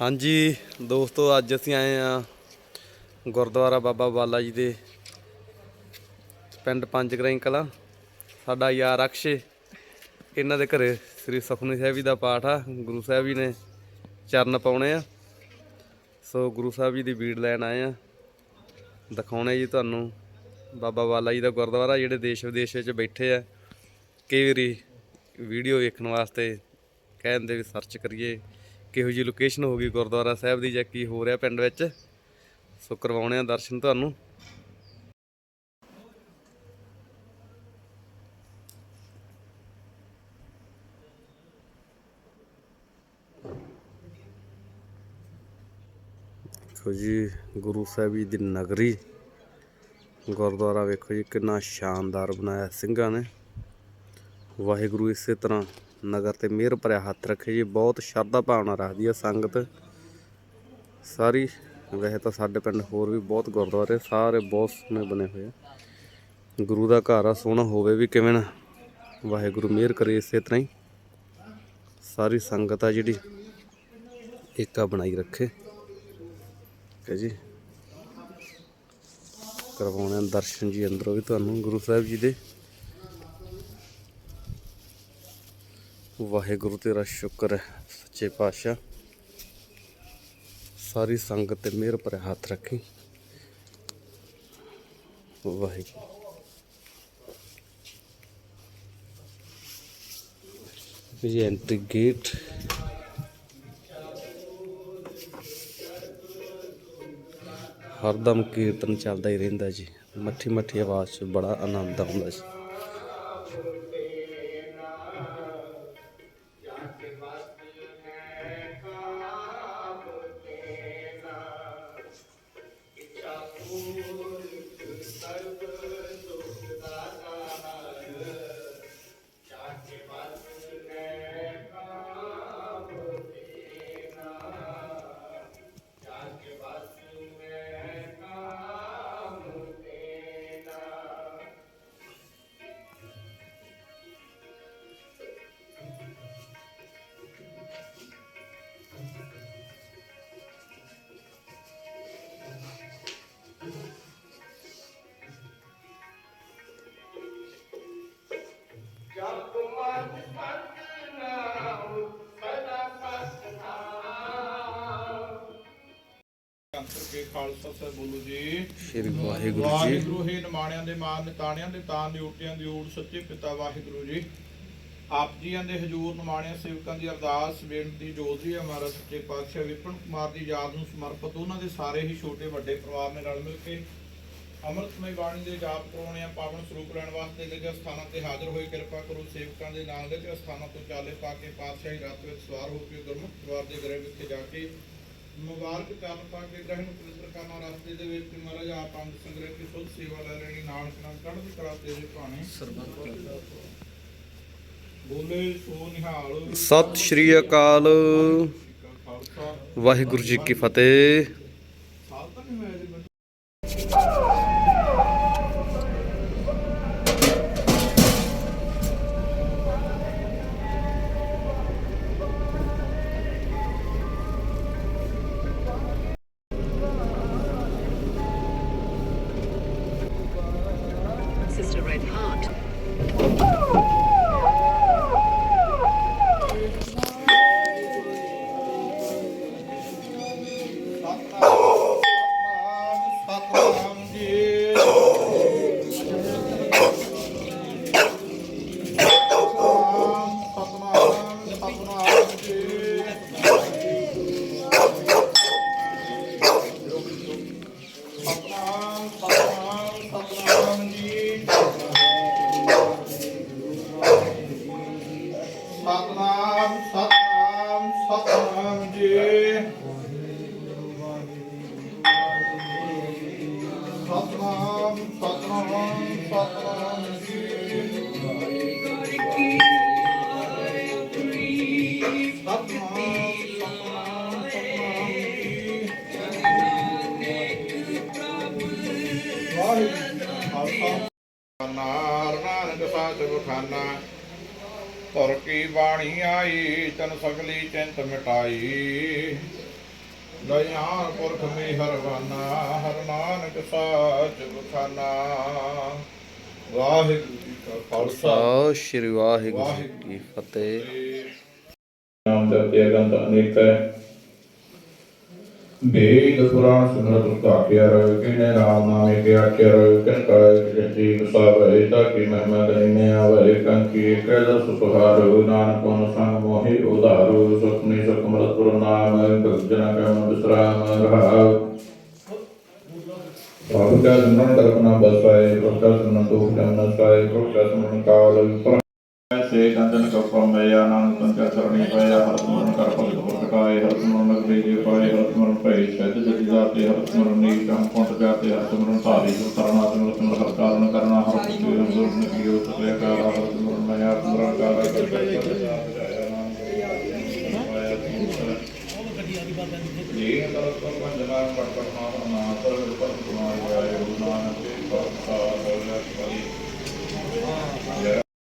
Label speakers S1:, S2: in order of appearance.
S1: ਹਾਂਜੀ, ਦੋਸਤੋ, ਅੱਜ ਅਸੀਂ ਆਏ ਆ ਗੁਰਦੁਆਰਾ ਬਾਬਾ ਬਾਲਾ ਜੀ ਦੇ ਪਿੰਡ ਪੰਜਗਰਾਈ ਕਲਾਂ। ਸਾਡਾ ਯਾਰ ਅਕਸ਼ੇ, ਇਹਨਾਂ ਦੇ ਘਰੇ ਸ੍ਰੀ ਸੁਖਮਨੀ ਸਾਹਿਬ ਜੀ ਦਾ ਪਾਠ ਆ। ਗੁਰੂ ਸਾਹਿਬ ਜੀ ਨੇ ਚਰਨ ਪਾਉਣੇ ਆ। ਸੋ ਗੁਰੂ ਸਾਹਿਬ ਜੀ ਦੀ ਬੀੜ ਲੈਣ ਆਏ ਆ। ਦਿਖਾਉਣੇ ਜੀ ਤੁਹਾਨੂੰ ਬਾਬਾ ਬਾਲਾ ਜੀ ਦਾ ਗੁਰਦੁਆਰਾ, ਜਿਹੜੇ ਦੇਸ਼ ਵਿਦੇਸ਼ ਵਿੱਚ ਬੈਠੇ ਆ। ਕਈ ਵਾਰੀ ਵੀਡੀਓ ਵੇਖਣ ਵਾਸਤੇ ਕਹਿੰਦੇ ਵੀ ਸਰਚ ਕਰੀਏ। ਕਿਹੋ ਜੀ ਲੋਕੇਸ਼ਨ ਹੋਗੀ ਗੁਰਦੁਆਰਾ ਸਾਹਿਬ ਦੀ ਜਾਂ ਕੀ ਹੋ ਰਿਹਾ ਪਿੰਡ ਵਿੱਚ? ਸੋ ਕਰਵਾਉਣੇ ਆ ਦਰਸ਼ਨ ਤੁਹਾਨੂੰ। ਦੇਖੋ ਜੀ, ਗੁਰੂ ਸਾਹਿਬ ਜੀ ਦੀ ਨਗਰੀ। ਗੁਰਦੁਆਰਾ ਵੇਖੋ ਜੀ, ਕਿੰਨਾ ਸ਼ਾਨਦਾਰ ਬਣਾਇਆ ਸਿੰਘਾਂ ਨੇ। ਵਾਹਿਗੁਰੂ ਇਸੇ ਤਰ੍ਹਾਂ ਨਗਰ ਤੇ ਮਿਹਰ ਭਰਿਆ ਹੱਥ ਰੱਖੇ ਜੀ। ਬਹੁਤ ਸ਼ਰਧਾ ਭਾਵਨਾ ਰੱਖਦੀ ਹੈ ਸੰਗਤ। ਸਾਰੀ, ਵੈਸੇ ਤਾਂ ਸਾਡੇ ਪਿੰਡ ਹੋਰ ਵੀ ਬਹੁਤ ਗੁਰਦੁਆਰੇ, ਸਾਰੇ ਬਹੁਤ ਸੋਹਣੇ ਬਣੇ ਹੋਏ ਆ। ਗੁਰੂ ਦਾ ਘਰ ਆ, ਸੋਹਣਾ ਹੋਵੇ ਵੀ ਕਿਵੇਂ ਨਾ। ਵਾਹਿਗੁਰੂ ਮਿਹਰ ਕਰੇ ਇਸੇ ਤਰ੍ਹਾਂ ਹੀ। ਸਾਰੀ ਸੰਗਤ ਆ ਜਿਹੜੀ, ਏਕਾ ਬਣਾਈ ਰੱਖੇ। ਠੀਕ ਹੈ ਜੀ। ਕਰਵਾਉਣੇ ਦਰਸ਼ਨ ਜੀ ਅੰਦਰੋਂ ਵੀ ਤੁਹਾਨੂੰ, ਗੁਰੂ ਸਾਹਿਬ ਜੀ ਦੇ। ਵਾਹਿਗੁਰੂ ਤੇਰਾ ਸ਼ੁਕਰ ਹੈ, ਸੱਚੇ ਪਾਤਸ਼ਾਹ। ਸਾਰੀ ਸੰਗਤ ਤੇ ਮਿਹਰ ਭਰਿਆ ਹੱਥ ਰੱਖੀ। ਵਾਹਿਗੁਰੂ। ਜੀ ਐਂਟਰੀ ਗੇਟ ਹਰਦਮ ਕੀਰਤਨ ਚੱਲਦਾ ਹੀ ਰਹਿੰਦਾ ਜੀ। ਮੱਠੀ ਮੱਠੀ ਆਵਾਜ਼ 'ਚ ਬੜਾ ਆਨੰਦ ਆਉਂਦਾ ਜੀ।
S2: ਅੰਤਰ ਕੇ ਖਾਲਸਾ ਸਾਹਿਬ ਬੋਲੋ ਜੀ।
S1: ਸ਼੍ਰੀ ਵਾਹਿਗੁਰੂ ਜੀ।
S2: ਵਾਹਿਗੁਰੂ ਹੀ ਨਿਮਾਣਿਆਂ ਦੇ ਮਾਨ ਨਿਤਾਣਿਆਂ ਦੇ ਤਾਨ ਦੀ ਊਟਿਆਂ ਦੀ ਊਟ ਸੱਚੇ ਪਿਤਾ ਵਾਹਿਗੁਰੂ ਜੀ। ਆਪ ਜੀਆਂ ਦੇ ਹਜੂਰ ਨਿਮਾਣਿਆਂ ਸੇਵਕਾਂ ਦੀ ਅਰਦਾਸ ਬੇਨਤੀ ਜੋਦਰੀ ਹਮਾਰਾ ਸੱਚੇ ਪਾਤਸ਼ਾਹ ਵਿਪਨ ਕੁਮਾਰ ਦੀ ਯਾਦ ਨੂੰ ਸਮਰਪਿਤ ਉਹਨਾਂ ਦੇ ਸਾਰੇ ਹੀ ਛੋਟੇ ਵੱਡੇ ਪਰਿਵਾਰ ਨੇ ਰਲ ਮਿਲ ਕੇ ਅੰਮ੍ਰਿਤਮਈ ਬਾਣੀ ਦੇ ਜਾਪ ਕਰਾਉਣੇ ਆ ਪਾਵਨ ਸਰੂਪ ਲੈਣ ਵਾਸਤੇ ਜਗ੍ਹਾ ਸਥਾਨਾਂ ਤੇ ਹਾਜ਼ਰ ਹੋਏ। ਕਿਰਪਾ ਕਰੋ ਸੇਵਕਾਂ ਦੇ ਨਾਲ ਦੇ ਸਥਾਨਾਂ ਤੋਂ ਚਾਲੇ ਪਾ ਕੇ ਪਾਤਸ਼ਾਹੀ ਰਥ ਵਿੱਚ ਸਵਾਰ ਹੋ ਕੇ ਗੁਰਮੁਖ ਦਰਬਾਰ ਦੇ ਗ੍ਰਹਿ ਵਿੱਚ ਜਾ ਕੇ ਮੁਬਾਰਕ ਕਰਨ ਪਾ ਕੇ ਗ੍ਰਹਿ ਨੂੰ ਪਵਿੱਤਰ ਕਰਨਾ ਰਸਤੇ ਦੇ ਵਿੱਚ ਮਹਾਰਾਜ ਆਪ ਅੰਗ ਸੰਗ੍ਰਹਿ ਦੀ ਸੁਧ ਸੇਵਾ ਲੈ ਲੈਣੀ ਨਾਲ ਨਾਲ ਚੜ੍ਹਦੀ ਕਲਾ ਤੇਰੇ ਭਾਣੇ। ਬੋਲੇ ਸੋ ਨਿਹਾਲ।
S1: ਸਤਿ ਸ਼੍ਰੀ ਅਕਾਲ। ਵਾਹਿਗੁਰੂ ਜੀ ਕੀ ਫਤਿਹ।
S3: Red Heart.
S2: ਸਤਨਾਮ ਸਤਨਾਮ ਸਤਨਾਮ ਜੀ। ਸਤਨਾਮ ਸਤਨਾਮ ਸਤਨਾਮ ਜੀ। ਸਤਨਾਮ ਨਾਰ ਨਾਨਕ ਸਾਚ ਬਖਾਨਾ ਧੁਰ ਕੀ ਬਾਣੀ ਆਈ ਤਨ ਸਗਲੀ ਚਿੰਤ ਮਿਟਾਈ। ਦਇਆਨ ਪੁਰਖ ਮੇ ਹਰਵਾਨਾ ਹਰ ਨਾਨਕ ਸਾਚ ਬਖਾਨਾ। ਵਾਹਿਗੁਰੂ ਜੀ ਕਾ ਖਾਲਸਾ।
S1: ਸ਼੍ਰੀ ਵਾਹਿਗੁਰੂ ਜੀ ਕੀ ਫਤਿਹ।
S2: ਨਾਮ ਜਪਿਆ ਗੰਤ ਅਨੇਕ ਹੈ। ਵੇਦ ਪੁਰਾਣ ਸਿਮਰਤ ਧਾਕਿਆ ਰਇ ਕਿਨੇ ਰਾਮ ਨਾਮੇ ਕੇ ਆਖਿਆ ਰਇ ਕਿਨ ਕਾਇ ਕਿਸੀ ਵਸਾਵੇ ਤਾਂ ਕੀ ਮਹਿਮਾ ਕਰੀਨੇ ਆਵੇ ਕੰਕੀ ਕੈਲ ਸੁਪਹਾਰ ਨਾਨਕ ਕੋਨ ਸੰਗ ਮੋਹਿ ਉਧਾਰ ਸੁਖਨੀ ਸੁਖਮਰਤ ਪੁਰ ਨਾਮ ਭਗਜਨ ਕੈ ਬਿਸਰਾਮ ਰਹਾਉ। ਪ੍ਰਭੂ ਕਾ ਸਿਮਰਨ ਕਲਪਨਾ ਬਸਾਏ ਪ੍ਰਭੂ ਕਾ ਸਿਮਰਨ ਦੁਖ ਜਮਨ ਸਾਏ ਪ੍ਰਭੂ ਕਾ ਸਿਮਰਨ ਕਾਲ ਸੇ ਕੰਦਨ ਕਪਮ ਮਇਆ ਨਾਨਕ ਸੰਚਾ ਸਰਣੀ ਪਾਇਆ ਹਰ ਸਿਮਰਨ ਕਰ ਭਗਤ ਪ੍ਰਗਟਾਏ ਹਰ ਸਿਮਰਨ ਨਗਰੀ ਜੀ ਪਾਏ ਹਰ ਸਿਮਰਨ ਭਈ ਸਹਿਜ ਜਤੀ ਜਾਤੇ ਹਰ ਸਿਮਰਨ ਨੀਕ ਕੰਮ ਪੁੰਟ ਜਾਤੇ ਹਰ ਸਿਮਰਨ ਧਾਰੀ ਜੋ ਤਰਨਾ ਸਿਮਰਨ ਸਿਮਰਨ ਹਰ ਕਾਰਨ ਕਰਨਾ ਹਰ ਪੁੱਤੇ ਹਰ ਨਿਕਿਓ ਸਤਿ ਕਾ ਹਰ ਸਿਮਰਨ ਮਇਆ ਸਿਮਰਨ ਕਾਰਾ ਕਰ ਕਰ ਜੀ ਅੰਦਰ ਤੋਂ ਪੰਜਨਾ ਪਟ ਪਟ ਮਾਰ ਨਾ ਪਰ